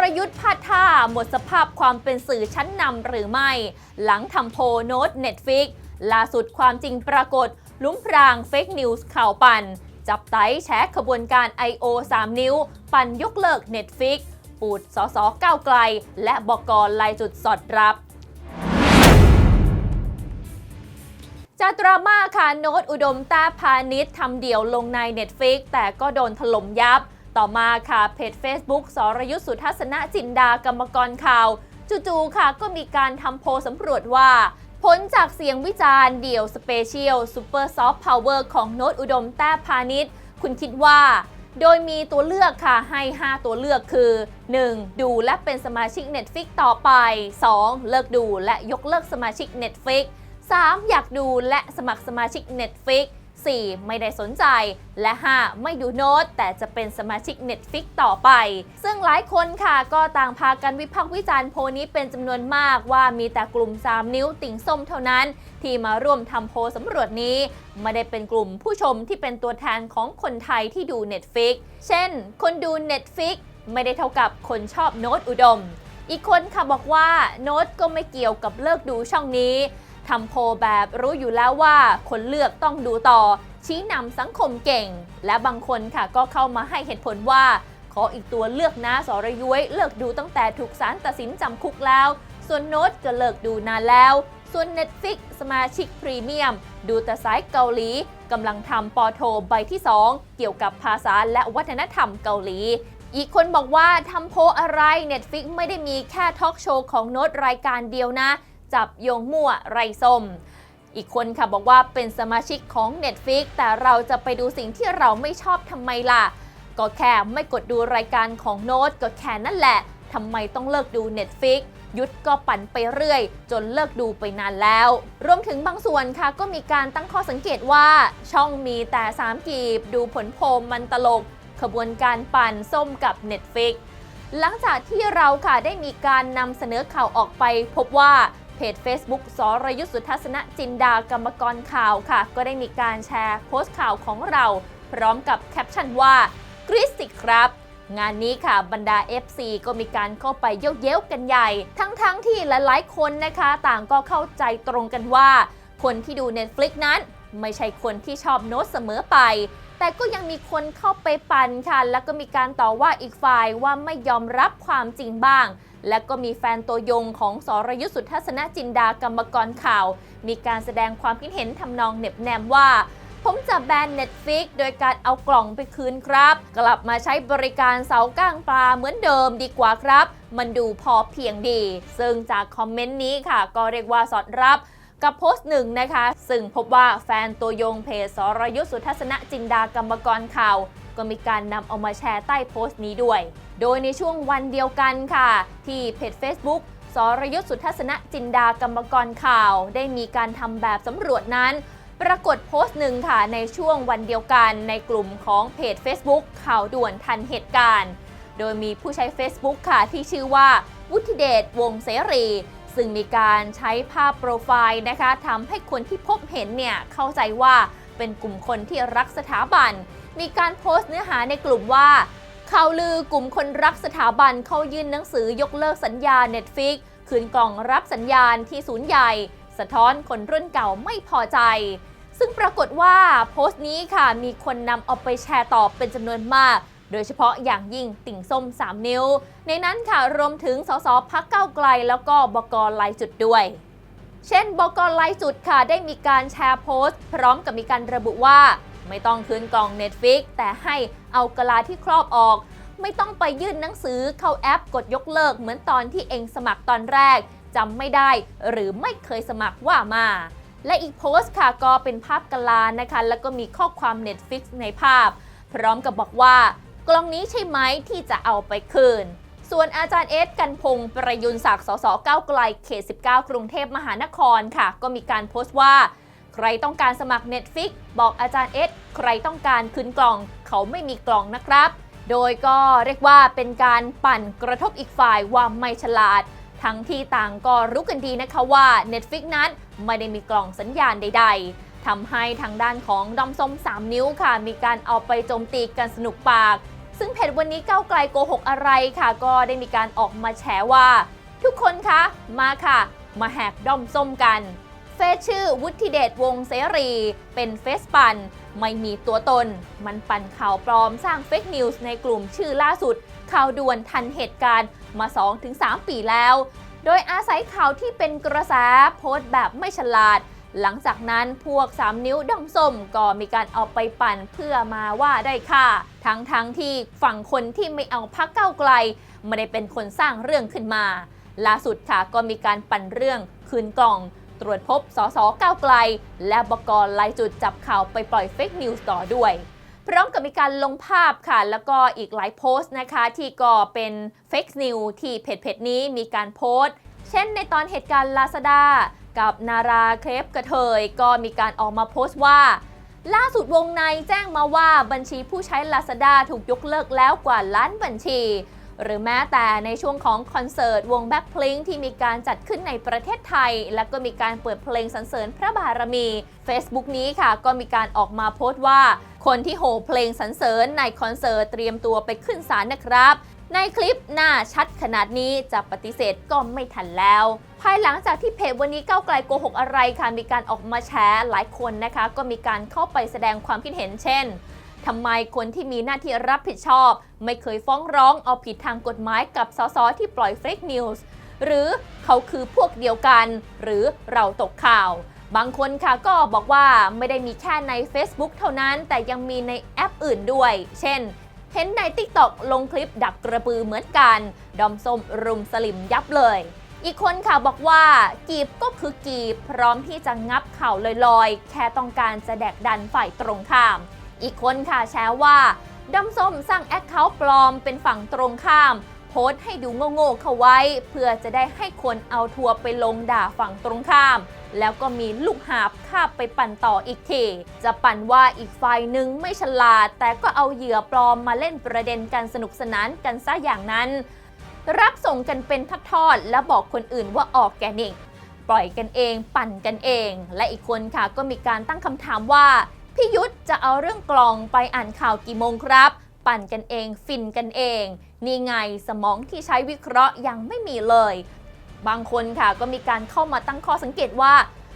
รยุทธ์พาดท่าหมดสภาพความเป็นสื่อชั้นนำหรือไม่ หลังทำโพโน้ตเน็ตฟิกล่าสุดความจริงปรากฏลุ้มพรางเฟกนิวส์ข่าวปั่น จับไต้แชร์ขบวนการ I.O. 3 นิ้ว ปั่นยกเลิกเน็ตฟิกปูดสสก้าวไกล และบกรลายจุดสอดรับจากดราม่าค่ะ โน้ตอุดมตาพาณิชย์ทำเดี่ยวลงใน Netflix แต่ก็โดนถล่มยับ ต่อมาค่ะเพจ Facebook สรยุทธสุทัศนจินดากรรมกรข่าวจู่ๆค่ะก็มีการทำโพสำรวจว่า ผลจากเสียงวิจารณ์เดี่ยวสเปเชียลซูเปอร์ซอฟต์พาวเวอร์ของโน้ตอุดมแต้พาณิชย์คุณคิดว่าโดยมีตัวเลือกค่ะให้ 5 ตัวเลือกคือ 1. ดูและเป็นสมาชิก Netflix ต่อไป 2. เลิกดูและยกเลิกสมาชิก Netflix 3. อยากดูและสมัครสมาชิก Netflix 4. ไม่ได้สนใจ และ 5. ไม่ดูโน้ต แต่จะเป็นสมาชิก Netflix ต่อไป ซึ่งหลายคนค่ะก็ต่างพากันวิพากษ์วิจารณ์โพนี้เป็นจำนวนมากว่ามีแต่กลุ่ม 3 นิ้วติ่งส้มเท่านั้น ที่มาร่วมทำโพสำรวจนี้ ไม่ได้เป็นกลุ่มผู้ชมที่เป็นตัวแทนของคนไทยที่ดู Netflix เช่น คนดู Netflix ไม่ได้เท่ากับคนชอบโน้ตอุดม อีกคนค่ะบอกว่าโน้ตก็ไม่เกี่ยวกับเลิกดูช่องนี้ ทำโพแบบรู้อยู่แล้วว่าคนเลือกต้องดูต่อ ชี้นำสังคมเก่ง และบางคนค่ะก็เข้ามาให้เหตุผลว่า ขออีกตัวเลือกนะสรยุ้ยเลิกดูตั้งแต่ถูกศาลตัดสินจำคุกแล้ว ส่วนโน้ตก็เลิกดูนานแล้ว ส่วน Netflix สมาชิกพรีเมียม ดูแต่สายเกาหลีกำลังทำปอโทใบที่ 2 เกี่ยวกับภาษาและวัฒนธรรมเกาหลีอีกคนบอกว่าทำโพอะไร Netflix ไม่ได้มีแค่ทอล์กโชว์ของโน้ตรายการเดียวนะ จับโยงมั่วไรส้มอีกคนค่ะบอกว่าเป็นสมาชิกของ Netflix แต่เราจะไปดูสิ่งที่เราไม่ชอบทำไมล่ะ ก็แค่ไม่กดดูรายการของโน้ตก็แค่นั่นแหละทำไมต้องเลิกดู Netflix ยุดก็ปั่นไปเรื่อย จนเลิกดูไปนานแล้ว รวมถึงบางส่วนค่ะก็มีการตั้งข้อสังเกตว่า ช่องมีแต่ 3 กีบ ดูผลโพลมันตลก ขบวนการปั่นส้มกับ Netflix หลังจากที่เราค่ะได้มีการนำเสนอข่าวออกไปพบว่า เพจ Facebook สรยุทธสุทัศนจินดากรรมกรข่าวค่ะ ก็ได้มีการแชร์โพสต์ข่าวของเรา พร้อมกับแคปชั่นว่ากริสติครับ งานนี้ค่ะบรรดา FC ก็มีการเข้าไปเย้เย้ยวกันใหญ่ ทั้งๆทที่หลายๆคนนะคะ ต่างก็เข้าใจตรงกันว่า คนที่ดู Netflix นั้น ไม่ใช่คนที่ชอบโน้ตเสมอไปแต่ก็ยังมีคนเข้าไปปั่นค่ะ แล้วก็มีการต่อว่าอีกฝ่ายว่าไม่ยอมรับความจริงบ้าง และก็มีแฟนตัวยงของสรยุทธสุทัศนจินดากรรมกรข่าว มีการแสดงความคิดเห็นทำนองเน็บแนมว่าผมจะแบน Netflix โดยการเอากล่องไปคืนครับ กลับมาใช้บริการเสาก้างปลาเหมือนเดิมดีกว่าครับ มันดูพอเพียงดี ซึ่งจากคอมเมนต์นี้ค่ะ ก็เรียกว่าสอดรับกับโพสต์หนึ่งนะคะ ซึ่งพบว่าแฟนตัวยงเพจสรยุทธสุทัศนจินดากรรมกรข่าว ก็มีการนำเอามาแชร์ใต้โพสต์นี้ด้วย โดยในช่วงวันเดียวกันค่ะ ที่เพจ Facebook สรยุทธสุทัศนจินดากรรมกรข่าว ได้มีการทำแบบสำรวจนั้น ปรากฏโพสต์หนึ่งค่ะ ในช่วงวันเดียวกันในกลุ่มของเพจ Facebook ข่าวด่วนทันเหตุการณ์ โดยมีผู้ใช้ Facebook ค่ะ ที่ชื่อว่าวุฒิเดชวงเสรี ซึ่งมีการใช้ภาพโปรไฟล์นะคะทำให้คนที่พบเห็นเนี่ยเข้าใจว่าเป็นกลุ่มคนที่รักสถาบัน มีการโพสต์เนื้อหาในกลุ่มว่าข่าวลือกลุ่มคนรักสถาบันเข้ายื่นหนังสือยกเลิกสัญญา Netflix คืนกล่องรับสัญญาณที่ศูนย์ใหญ่ สะท้อนคนรุ่นเก่าไม่พอใจ ซึ่งปรากฏว่าโพสต์นี้ค่ะมีคนนำเอาไปแชร์ต่อเป็นจำนวนมาก โดยเฉพาะอย่างยิ่งติ่งส้ม 3 นิ้ว ในนั้นค่ะรวมถึงสสพักเก้าไกล แล้วก็บกลายจุดด้วย เช่นบกลายจุดค่ะได้มีการแชร์โพสต์ พร้อมกับมีการระบุว่า ไม่ต้องคืนกล่อง Netflix แต่ให้เอากะลาที่ครอบออก ไม่ต้องไปยื่นหนังสือเข้าแอปกดยกเลิกเหมือนตอนที่เองสมัครตอนแรกจำไม่ได้หรือไม่เคยสมัครว่ามา และอีกโพสต์ค่ะก็เป็นภาพกะลานะคะ แล้วก็มีข้อความ Netflix ในภาพ พร้อมกับบอกว่ากล่องนี้ใช่ไหมที่จะเอาไปคืนส่วนอาจารย์เอสกันพงศ์ประยุนศักดิ์สสก้าวไกลเขต 19 กรุงเทพมหานครค่ะ ก็มีการโพสต์ว่า ใครต้องการสมัคร Netflix บอกอาจารย์เอสใครต้องการคืนกล่อง เขาไม่มีกล่องนะครับ โดยก็เรียกว่าเป็นการปั่นกระทบอีกฝ่ายว่าไม่ฉลาด ทั้งที่ต่างก็รู้กันดีนะคะว่า Netflix นั้นไม่ได้มีกล่องสัญญาณใด ๆทำให้ทางด้านของดอมส้ม 3 นิ้วค่ะ มีการเอาไปโจมตีกันสนุกปาก ซึ่งเพจวันนี้ก้าวไกลโกหกอะไรค่ะ ก็ได้มีการออกมาแฉว่า ทุกคนคะมาค่ะ มาแหกด้อมส้มกัน เฟซชื่อวุฒิเดชวงเสรี เป็นเฟซปันไม่มีตัวตน มันปั่นข่าวปลอมสร้างเฟกนิวส์ในกลุ่มชื่อล่าสุด ข่าวด่วนทันเหตุการณ์มา 2-3 ปีแล้ว โดยอาศัยข่าวที่เป็นกระแสโพสต์แบบไม่ฉลาด หลังจากนั้นพวก 3 นิ้วดอมส้มก็มีการเอาไปปั่นเพื่อมาว่าได้ค่ะ ทั้งๆที่ฝั่งคนที่ไม่เอาพักเก้าไกล ไม่ได้เป็นคนสร้างเรื่องขึ้นมา ล่าสุดค่ะก็มีการปั่นเรื่องคืนกล่อง ตรวจพบสสก้าวไกล และบกไล่จุดจับข่าวไปปล่อยเฟกนิวส์ต่อด้วย พร้อมกับมีการลงภาพค่ะ แล้วก็อีกหลายโพสต์นะคะ ที่ก็เป็นเฟกนิวที่เพจเพจนี้มีการโพสต์ เช่นในตอนเหตุการณ์ลาซาด้ากับนาราเครปกระเทย ก็มีการออกมาโพสต์ว่าล่าสุดวงในแจ้งมาว่าบัญชีผู้ใช้ Lazada ถูกยกเลิกแล้วกว่าล้านบัญชี หรือแม้แต่ในช่วงของคอนเสิร์ตวง Blackpink ที่มีการจัดขึ้นในประเทศไทย และก็มีการเปิดเพลงสรรเสริญพระบารมี Facebook นี้ค่ะ ก็มีการออกมาโพสต์ว่า คนที่โห่เพลงสรรเสริญในคอนเสิร์ตเตรียมตัวไปขึ้นศาลนะครับในคลิปหน้าชัดขนาดนี้จะปฏิเสธก็ไม่ทันแล้ว ภายหลังจากที่เพจวันนี้ก้าวไกลโกหกอะไรค่ะมีการออกมาแชร์หลายคนนะคะ ก็มีการเข้าไปแสดงความคิดเห็นเช่น ทำไมคนที่มีหน้าที่รับผิดชอบ ไม่เคยฟ้องร้องเอาผิดทางกฎหมายกับสสที่ปล่อยเฟกนิวส์หรือเขาคือพวกเดียวกัน หรือเราตกข่าว บางคนค่ะก็บอกว่าไม่ได้มีแค่ใน Facebook เท่านั้นแต่ยังมีในแอปอื่นด้วย เช่น เห็นใน TikTok ลงคลิปดักกระปือเหมือนกัน ดอมส้มรุมสลิมยับเลย อีกคนค่ะบอกว่า กีบก็คือกีบ พร้อมที่จะงับเข่าลอยๆ แค่ต้องการจะแดกดันฝ่ายตรงข้าม อีกคนค่ะแชร์ว่าดอมส้มสร้างแอคเคาท์ปลอมเป็นฝั่งตรงข้าม โพสต์ให้ดูโง่ๆเข้าไว้ เพื่อจะได้ให้คนเอาทัวร์ไปลงด่าฝั่งตรงข้าม แล้วก็มีลูกหาบคาบไปปั่นต่ออีกที จะปั่นว่าอีกฝ่ายหนึ่งไม่ฉลาด แต่ก็เอาเหยื่อปลอมมาเล่นประเด็นกันสนุกสนานกันซะอย่างนั้น รับส่งกันเป็นทอดๆและบอกคนอื่นว่าออกแกนิกปล่อยกันเอง ปั่นกันเอง และอีกคนค่ะก็มีการตั้งคำถามว่า พี่ยุทธจะเอาเรื่องกลองไปอ่านข่าวกี่โมงครับ ปั่นกันเองฟินกันเอง นี่ไงสมองที่ใช้วิเคราะห์ยังไม่มีเลย บางคนค่ะก็มีการเข้ามาตั้งข้อสังเกตว่า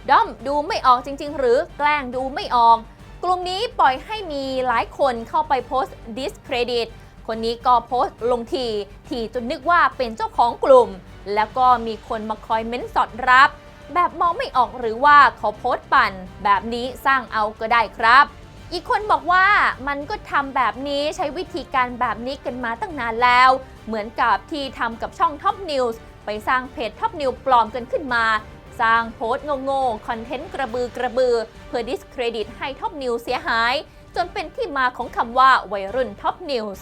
ด้อมดูไม่ออกจริง ๆ หรือแกล้งดูไม่ออก กลุ่มนี้ปล่อยให้มีหลายคนเข้าไปโพสต์ discredit คนนี้ก็โพสต์ลงที ทีจนนึกว่าเป็นเจ้าของกลุ่ม แล้วก็มีคนมาคอยเม้นสอดรับ แบบมองไม่ออกหรือว่าเขาโพสต์ปั่น แบบนี้สร้างเอาก็ได้ครับ อีกคนบอกว่ามันก็ทำแบบนี้ใช้วิธีการแบบนี้กันมาตั้งนานแล้ว เหมือนกับที่ทำกับช่อง Top News ไปสร้างเพจ Top News ปลอมกันขึ้นมา สร้างโพสต์โง่ๆคอนเทนต์กระบือกระบือ เพื่อดิสเครดิตให้ Top News เสียหาย จนเป็นที่มาของคำว่าวัยรุ่น Top News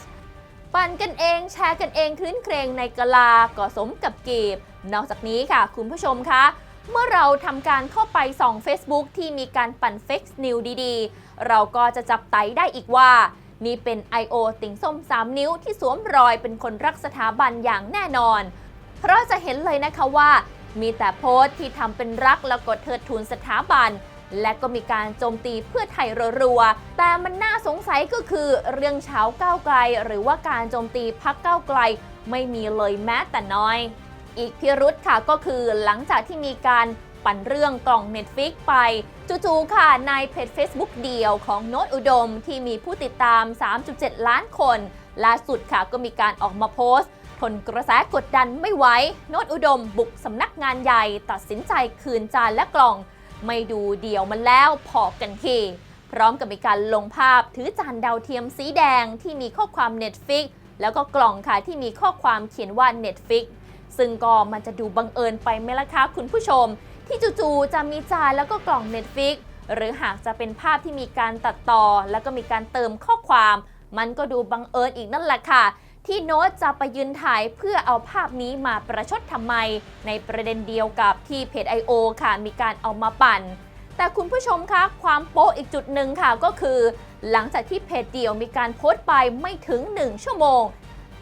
ปั่นกันเองแชร์กันเองคลื้นเครงในกะลาก็สมกับกีบ นอกจากนี้ค่ะ คุณผู้ชมคะ เมื่อเราทำการเข้าไปส่อง Facebook ที่มีการปั่นเฟกนิวดีๆ เราก็จะจับไตได้อีกว่า นี่เป็น I.O. ติ่งส้ม 3 นิ้วที่สวมรอยเป็นคนรักสถาบันอย่างแน่นอน เพราะจะเห็นเลยนะคะว่า มีแต่โพสต์ที่ทำเป็นรักแล้วก็เทิดทูนสถาบัน และก็มีการโจมตีเพื่อไทยรัวๆ แต่มันน่าสงสัยก็คือเรื่องเช้าก้าวไกล หรือว่าการโจมตีพักก้าวไกล ไม่มีเลยแม้แต่น้อย อีกพิรุษค่ะก็คือหลังจากที่มีการปั่นเรื่องกล่อง Netflix ไป จู่ๆค่ะในเพจ Facebook เดียวของโน้ตอุดมที่มีผู้ติดตาม 3.7 ล้านคน ล่าสุดค่ะก็มีการออกมาโพสต์ ทนกระแสกดดันไม่ไหวโน้ตอุดมบุกสำนักงานใหญ่ตัดสินใจคืนจานและกล่อง ไม่ดูเดี่ยวมันแล้วพอกันทีพร้อมกับมีการลงภาพถือจานดาวเทียมสีแดงที่มีข้อความ Netflix แล้วก็กล่องค่ะที่มีข้อความเขียนว่า Netflix ซึ่งก็มันจะดูบังเอิญไปไหมล่ะคะคุณผู้ชม ที่จู่ๆจะมีจานแล้วก็กล่อง Netflix หรือหากจะเป็นภาพที่มีการตัดต่อ แล้วก็มีการเติมข้อความ มันก็ดูบังเอิญอีกนั่นแหละค่ะ ที่โน้ตจะไปยืนถ่ายเพื่อเอาภาพนี้มาประชดทำไม ในประเด็นเดียวกับที่เพจ I.O. ค่ะ มีการเอามาปั่น แต่คุณผู้ชมคะความโป๊ะอีกจุดหนึ่งค่ะก็คือ หลังจากที่เพจเดียวมีการโพสต์ไปไม่ถึง 1 ชั่วโมง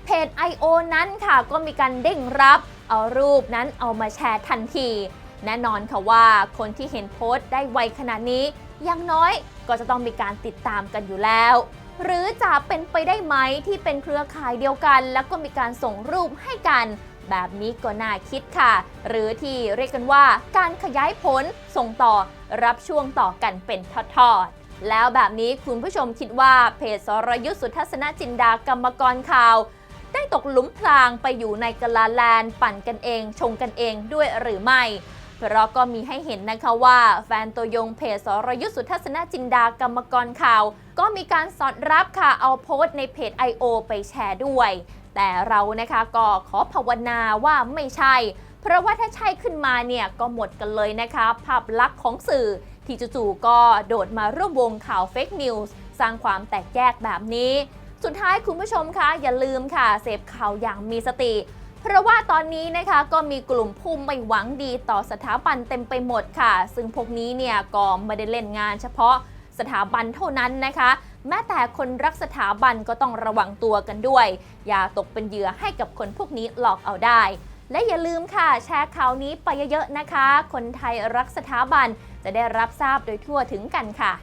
เพจ I.O. นั้นค่ะก็มีการเด้งรับเอารูปนั้นเอามาแชร์ทันที แน่นอนค่ะว่าคนที่เห็นโพสต์ได้ไวขนาดนี้ยังน้อยก็จะต้องมีการติดตามกันอยู่แล้ว หรือจะเป็นไปได้ไหมที่เป็นเครือข่ายเดียวกัน แล้วก็มีการส่งรูปให้กัน แบบนี้ก็น่าคิดค่ะ หรือที่เรียกกันว่าการขยายผลส่งต่อรับช่วงต่อกันเป็นทอดๆแล้วแบบนี้คุณผู้ชมคิดว่าเพจสรยุทธสุทัศนจินดากรรมกรข่าว ได้ตกหลุมพรางไปอยู่ในกะลาแลนด์ปั่นกันเอง ชงกันเองด้วยหรือไม่ เพราะก็มีให้เห็นนะคะว่าแฟนตัวยงเพจสรยุทธสุทัศนจินดากรรมกรข่าว ก็มีการสอดรับค่ะเอาโพสต์ในเพจ I.O. ไปแชร์ด้วย แต่เรานะคะก็ขอภาวนาว่าไม่ใช่ เพราะว่าถ้าใช่ขึ้นมาเนี่ยก็หมดกันเลยนะคะ ภาพลักษณ์ของสื่อที่จู่ๆก็โดดมาร่วมวงข่าวเฟกนิวส์สร้างความแตกแยกแบบนี้ สุดท้ายคุณผู้ชมคะอย่าลืมค่ะ เสพข่าวอย่างมีสติ เพราะว่าตอนนี้นะคะก็มีกลุ่มผู้ไม่หวังดีต่อสถาบันเต็มไปหมดค่ะ ซึ่งพวกนี้เนี่ยก็ไม่ได้เล่นงานเฉพาะสถาบันเท่านั้นนะคะ แม้แต่คนรักสถาบันก็ต้องระวังตัวกันด้วย อย่าตกเป็นเหยื่อให้กับคนพวกนี้หลอกเอาได้ และอย่าลืมค่ะ แชร์ข่าวนี้ไปเยอะๆนะคะ คนไทยรักสถาบันจะได้รับทราบโดยทั่วถึงกันค่ะ